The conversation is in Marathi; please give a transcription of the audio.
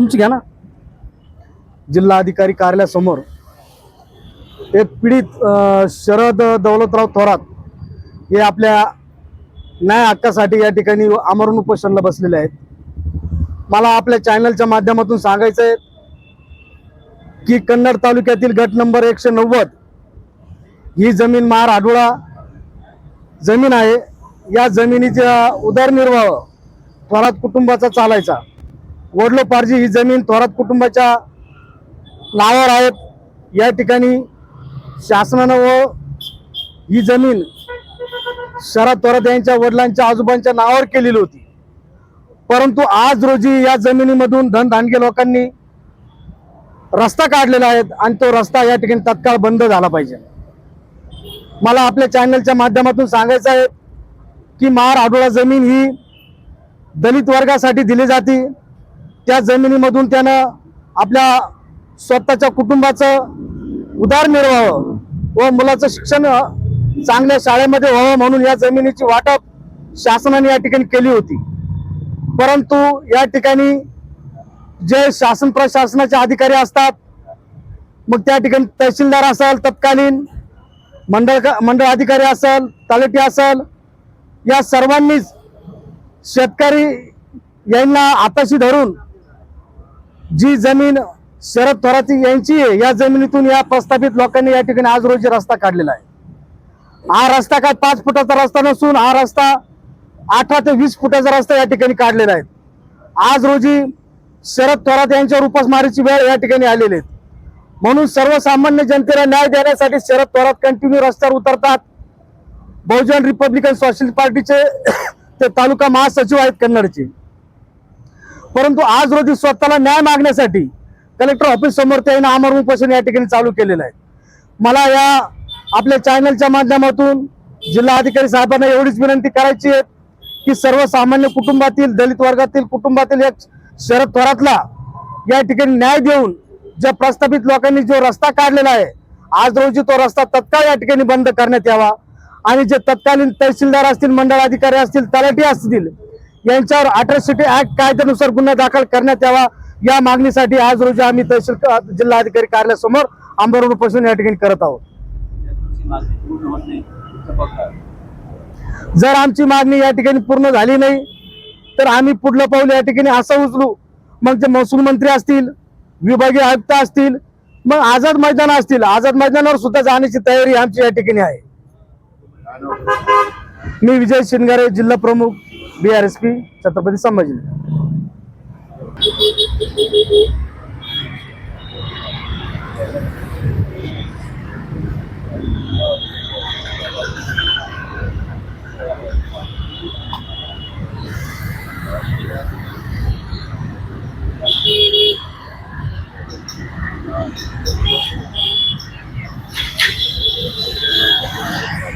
तुमची घ्या ना. जिल्हा अधिकारी कार्यालयासमोर एक पीडित शरद दौलतराव थोरात हे आपल्या न्याय हक्कासाठी या ठिकाणी आमरण उपोषणला बसलेले आहेत. मला आपल्या चॅनलच्या माध्यमातून सांगायचं आहे की कन्नड तालुक्यातील गट नंबर एकशे नव्वद ही जमीन महार आडोळा जमीन आहे. या जमिनीचा उदरनिर्वाह थोरात कुटुंबाचा चालायचा. वडलोपार्जी ही जमीन थोरात कुटुंबाच्या नावावर आहेत. या ठिकाणी शासनानं व ही जमीन शरद थोरात यांच्या वडिलांच्या आजोबांच्या नावावर केलेली होती. परंतु आज रोजी या जमिनीमधून धनधानगे लोकांनी रस्ता काढलेला आहे आणि तो रस्ता या ठिकाणी तत्काळ बंद झाला पाहिजे. मला आपल्या चॅनलच्या माध्यमातून सांगायचं आहे की महार आडोळा जमीन ही दलित वर्गासाठी दिली जाते. त्या जमिनीमधून त्यानं आपल्या स्वतःच्या कुटुंबाचं उदारनिर्वाह व मुलाचं शिक्षण चांगल्या शाळेमध्ये व्हावं म्हणून या जमिनीची वाटप शासनाने या ठिकाणी केली होती. परंतु या ठिकाणी जे शासन प्रशासनाचे अधिकारी असतात मग त्या ठिकाणी तहसीलदार असेल तत्कालीन मंडळ मंडळ अधिकारी असेल तलाठी असेल या सर्वांनीच शेतकरी यांना आताशी धरून जी जमीन शरद थोराती यांची आहे या जमिनीतून या प्रस्थापित लोकांनी या ठिकाणी आज रोजी रस्ता काढलेला आहे. हा रस्ता काय पाच फुटाचा रस्ता नसून हा रस्ता अठरा ते वीस फुटाचा रस्ता या ठिकाणी काढलेला आहे. आज रोजी शरद थोरात यांच्यावर उपासमारीची वेळ या ठिकाणी आलेली आहे. म्हणून सर्वसामान्य जनतेला न्याय देण्यासाठी शरद थोरात कंटिन्यू रस्त्यावर उतरतात. बहुजन रिपब्लिकन सोशल पार्टीचे ते तालुका महासचिव आहेत कन्नडचे. परंतु आज रोजी स्वतःला न्याय मागण्यासाठी कलेक्टर ऑफिस समोर त्याने आमरण उपोषण या ठिकाणी चालू केलेलं आहे. मला या आपल्या चॅनलच्या माध्यमातून जिल्हा अधिकारी साहेबांना एवढीच विनंती करायची आहे की सर्वसामान्य कुटुंबातील दलित वर्गातील कुटुंबातील एक शरद थोरातला या ठिकाणी न्याय देऊन ज्या प्रस्थापित लोकांनी जो रस्ता काढलेला आहे आज रोजी तो रस्ता तत्काळ या ठिकाणी बंद करण्यात यावा. आणि जे तत्कालीन तहसीलदार असतील मंडळ अधिकारी असतील तलाठी असतील यांच्यावर अट्रॉसिटी ऍक्ट कायद्यानुसार गुन्हा दाखल करण्यात यावा. या मागणीसाठी आज रोजी आम्ही तहसील जिल्हा अधिकारी कार्यालयासमोर आंदोलन उपोषण या ठिकाणी करत आहोत. जर आमची मागणी या ठिकाणी पूर्ण झाली नाही तर आम्ही पुढलं पाऊल या ठिकाणी असं उचलू. मग जे महसूल मंत्री असतील विभागीय आयुक्त असतील मग आझाद मैदान असतील. आझाद मैदानावर सुद्धा जाण्याची तयारी आमची या ठिकाणी आहे. मी विजय शिंगारे जिल्हा प्रमुख. B R S P Chhatrapati Sambhaji Thank you.